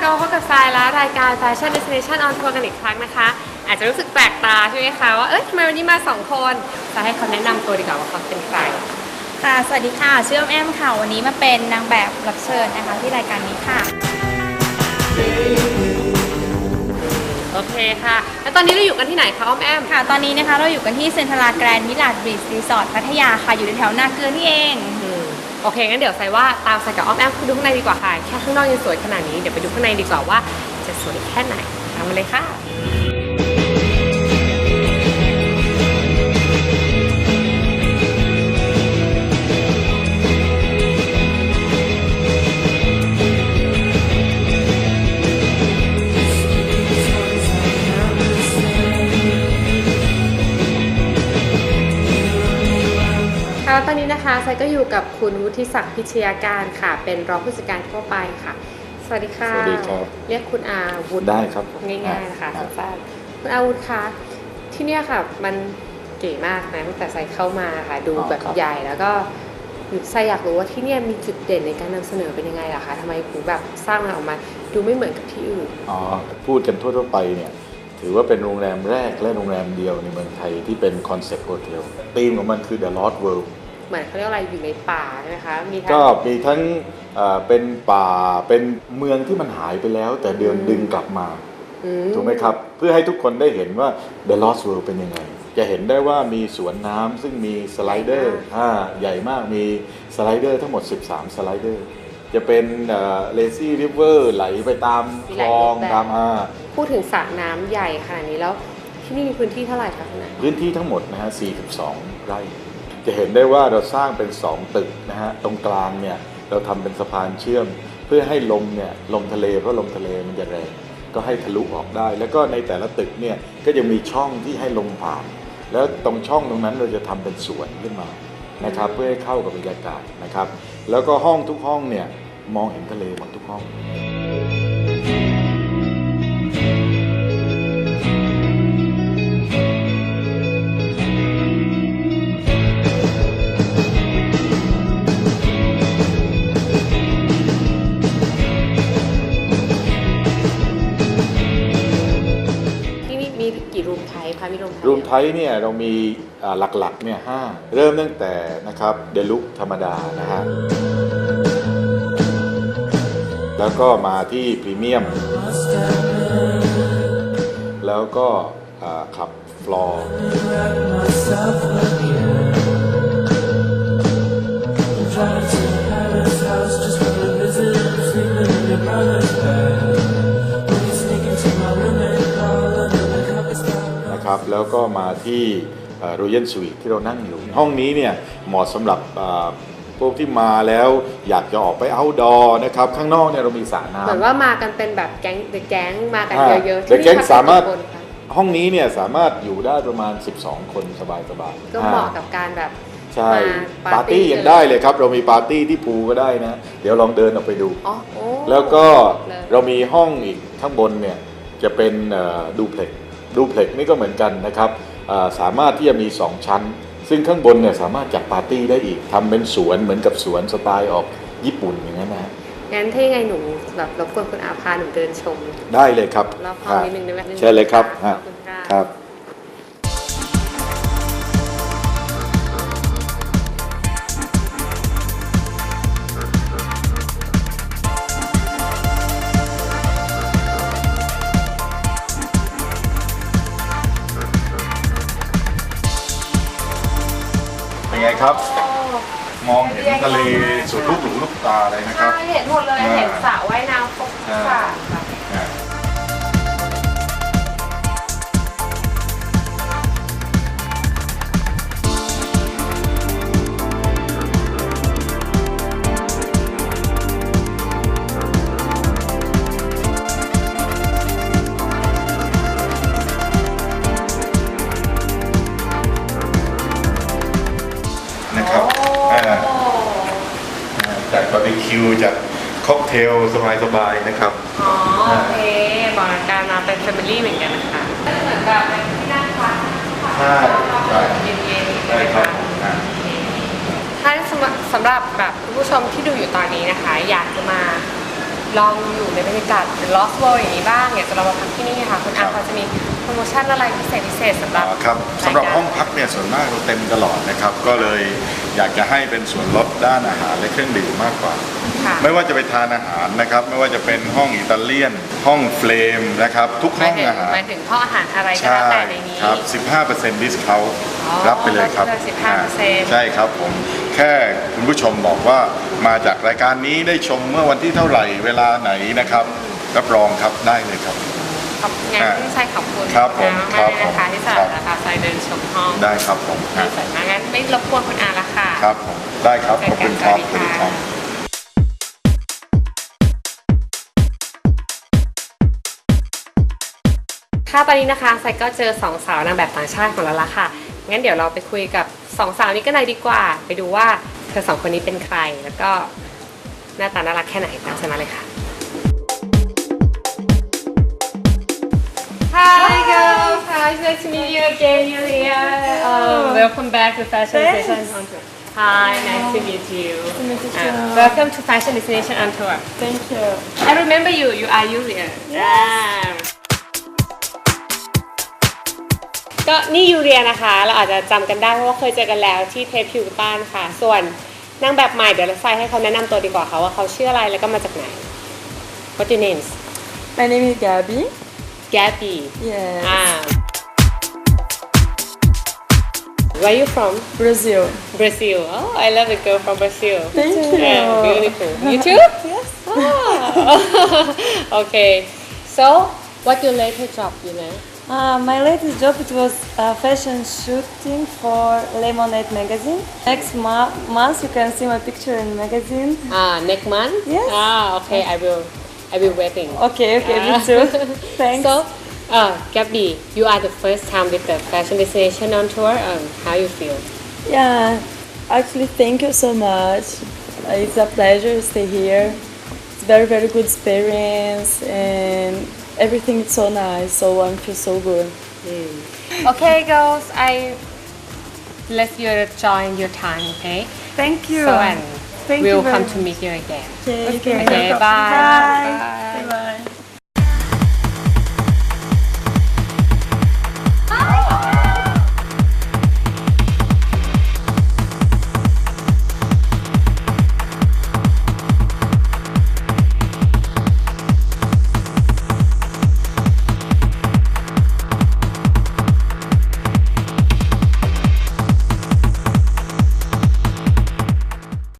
รายการ Fashion Destination on Tour กันอีกครั้งนะคะ อาจจะรู้สึกแปลกตาใช่ไหมคะว่า เอ้ยทำไมวันนี้มาสองคนจะให้เขาแนะนำตัวดีกว่าว่าเขาเป็นใคร ค่ะ สวัสดีค่ะ ชื่อออมแอมค่ะ วันนี้มาเป็นนางแบบรับเชิญนะคะที่รายการนี้ค่ะ โอเคค่ะ แล้วตอนนี้เราอยู่กันที่ไหนคะอ้อมแอม ค่ะ ตอนนี้นะคะเราอยู่กันที่เซ็นทรัลแกรนด์มิลาดบริดจ์รีสอร์ทพัทยาค่ะ อยู่แถวๆนาเกลือนี่เองอืม โอเคงั้นเดี๋ยวใส่ว่าตามใส่กับอ้อมแอมไปดูข้างในดีกว่าค่ะ แค่ข้างนอกยังสวยขนาดนี้ เดี๋ยวไปดูข้างในดีกว่าว่าจะสวยแค่ไหนตามมาเลยค่ะะแล้วตอนนี้นะคะไซก็อยู่กับคุณวุฒิศักดิ์พิชยาการค่ะ เป็นรองผู้จัดการทั่วไปค่ะ สวัสดีค่ะ สวัสดีครับ เรียกคุณอาวุธได้ครับง่ายๆนะคะอ่าสั้นๆคุณอาวุธคะที่เนี่ยค่ะมันเก๋มากนะตั้งแต่ไซเข้ามาค่ะ ดูแบบใหญ่แล้วก็ไซอยากรู้ว่าที่เนี่ยมีจุดเด่นในการนำเสนอเป็นยังไงล่ะคะทำไมถึงแบบสร้างมันออกมาดูไม่เหมือนกับที่อื่นอ๋อพูดกันทั่วๆไปเนี่ยถือว่าเป็นโรงแรมแรกและโรงแรมเดียวในเมืองไทยที่เป็นคอนเซ็ปต์โฮเทลธีมของมันคือ The Lost World เหมือนเขาเรียกว่าอะไรอยู่ในป่าใช่ไหมคะมีทั้ง ก็มีทั้งเอ่อเป็นป่าเป็นเมืองที่มันหายไปแล้ว แต่เดินอืม ดึงกลับมา อืถูกไหมครับ เพื่อให้ทุกคนได้เห็นว่า The Lost World เป็นยังไง จะเห็นได้ว่ามีสวนน้ำซึ่งมีสไลเดอร์อ่าใหญ่มากมีสไลเดอร์ทั้งหมด 13 สไลเดอร์ จะเป็นเลซี่ริเวอร์ไหลไปตามคลองตามอ่าพูดถึงสระน้ำใหญ่ขนาดนี้แล้วที่นี่มีพื้นที่เท่าไหร่คะคุณอาพื้นที่ทั้งหมดนะฮะ 42 ไร่ จะเห็นได้ว่าเราสร้างเป็น 2 ตึกนะฮะตรงกลางเนี่ยเราทำเป็นสะพานเชื่อม เพื่อให้ลมเนี่ยลมทะเลเพราะลมทะเลมันจะแรงก็ให้ทะลุออกได้ แล้วก็ในแต่ละตึกเนี่ยก็จะมีช่องที่ให้ลมผ่าน แล้วตรงช่องตรงนั้นเราจะทำเป็นสวนขึ้นมานะครับเพื่อให้เข้ากับบรรยากาศนะครับ แล้วก็ห้องทุกห้องเนี่ยมองเห็นทะเลหมดทุกห้อง นี่มีกี่รูมไทยคะมีรูมไทยรูมไทยเนี่ยเรามีหลักๆเนี่ยห้าเริ่มตั้งแต่นะครับเดลุกธรรมดานะฮะแล้วก็มาที่พรีเมียม แล้วก็ขับฟลอร์ นะครับแล้วก็มาที่รอยัลสวีทที่เรานั่งอยู่ ห้องนี้เนี่ยเหมาะสำหรับอ่าพวกที่มาแล้วอยากจะออกไปเอาดอนะครับ ข้างนอกเนี่ยเรามีสระน้เหมือนว่ามากันเป็นแบบแก๊งเดอะแก๊งมากันอ่าเยอะๆ The ที่นี่ Gang พักสามารถกี่คนคะำห้องนี้เนี่ยสามารถอยู่ได้ประมาณ 12 คนสบายๆก็เหมาะอ่ากับการแบบใช่มาปาร์ตี้ยังได้เลยครับ เรามีปาร์ตี้ที่พูลก็ได้นะ เดี๋ยวลองเดินออกไปดูอ๋อโอ้แล้วก็เลยเรามีห้องอีกข้างบนเนี่ยจะเป็นดูเพล็ก ดูเพล็กนี่ก็เหมือนกันนะครับอ่าสามารถที่จะมี 2 ชั้น ซึ่งข้างบนเนี่ยสามารถจัดปาร์ตี้ได้อีกทำเป็นสวนเหมือนกับสวนสไตล์ออกญี่ปุ่นอย่างนั้นนะฮะงั้นถ้ายังไงหนูแบบรบกวนคุณอาพาหนูเดินชม ได้เลยครับรอบห้องนิดนึงได้ไหมเชิญเลยครับขฮะอบคุณค่ะครับ ครับ มองเห็นทะเลสุดลูกหูลูกตาเลยนะครับใช่เห็นหมดเลยอ่าเห็นสระว่ายน้ำครบทุกสระ บาร์บีคิวจัดค็อกเทลสบายๆนะครับ อ๋อโอเคบอกการมาเป็นแฟมิลี่เหมือนกันนะคะเหมือนแบบเป็นที่นั่งพักใช่ใช่เย็นๆได้ครับอ่าถ้าสำหรับสำหรับแบบคุณผู้ชมที่ดูอยู่ตอนนี้นะคะ อยากจะมาลองอยู่ในบรรยากาศ The Lost World อย่างนี้บ้างอยากจะลองมาพักที่นี่ค่ะคุณอาครับพอจะมีโป รโมชั่นอะไรพิเศษพิเศษสำหรับอ่าครับสำหรับห้องพักเนี่ยส่วนมากเราเต็มตลอดนะครับ ก็เลยอยากจะให้เป็นส่วนลดด้านอาหารและเครื่องดื่มมากกว่า ค่ะ ไม่ว่าจะไปทานอาหารนะครับ ไม่ว่าจะเป็นห้องอิตาเลียน ห้องเฟลมนะครับ ทุกหห้มายองถึงอาหาร หมายถึงห้องอาหารอะไรก็ใช่แล้วแต่ในนี้ ครับ 15% discount อ๋อรับไปเลยครับลดไปเลย15%ใช่ครับผม แค่คุณผู้ชมบอกว่ามาจากรายการนี้ได้ชมเมื่อวันที่เท่าไหร่เวลาไหนนะครับ รับรองครับได้เลยครับ ขอบงานที่ใช่ขอบคุณครับผมมากครับเลยนะคะผมที่สาครับราคาไซเดินชมห้องได้ครับผมดีสวยมากงั้นไม่รบกวนคุณอาละค่ะครับผมได้ครับขอบคุณครับสวัสดีค่ะค่ะตอนนี้นะคะไซก็เจอสองสาวนางแบบต่างชาติของเราละค่ะงั้นเดี๋ยวเราไปคุยกับสองสาวนี้กันหน่อยดีกว่า ไปดูว่าเธอสองคนนี้เป็นใคร แล้วก็หน้าตาน่ารักแค่ไหนตามฉันมาเลยค่ะ girls, hi, nice to meet you again, Yulia. Um, welcome back to Fashion Destination on Tour. Hi, nice to meet you. Uh, welcome to Fashion Destination on Tour. Thank you I remember you. You are Yulia. Yeah. ก็นี่ยูเรียนะคะ เราอาจจะจำกันได้เพราะว่าเคยเจอกันแล้วที่เทปพิวตันค่ะ ส่วนนางแบบใหม่เดี๋ยวเราไฟให้เขาแนะนำตัวดีกว่าค่ะว่าเขาชื่ออะไรแล้วก็มาจากไหน What your names My name is Gabby. Gabby Yes. อ่า are you from Brazil. Brazil Oh I love a girl from Brazil Thank you. Yeah, beautiful. You too? Yes. Oh. okay. So, what your latest job, you know? Uh, my latest job it was a fashion shooting for Lemonade magazine. Next mo- month you can see my picture in magazine. Ah, next month? Yes. Ah, okay. I will. I will waiting. Okay, okay, me too. Thanks. So, uh, Gabby, you are the first time with the fashion destination on tour. Um, how you feel? Yeah, actually, thank you so much. It's a pleasure to stay here. It's very, very good experience, and everything is so nice. So I feel so good. Okay, girls. I let you join your time. Okay. Thank you. So and Thank we'll you come much. to meet you again. Okay, Okay. Bye. Bye. Bye. Bye.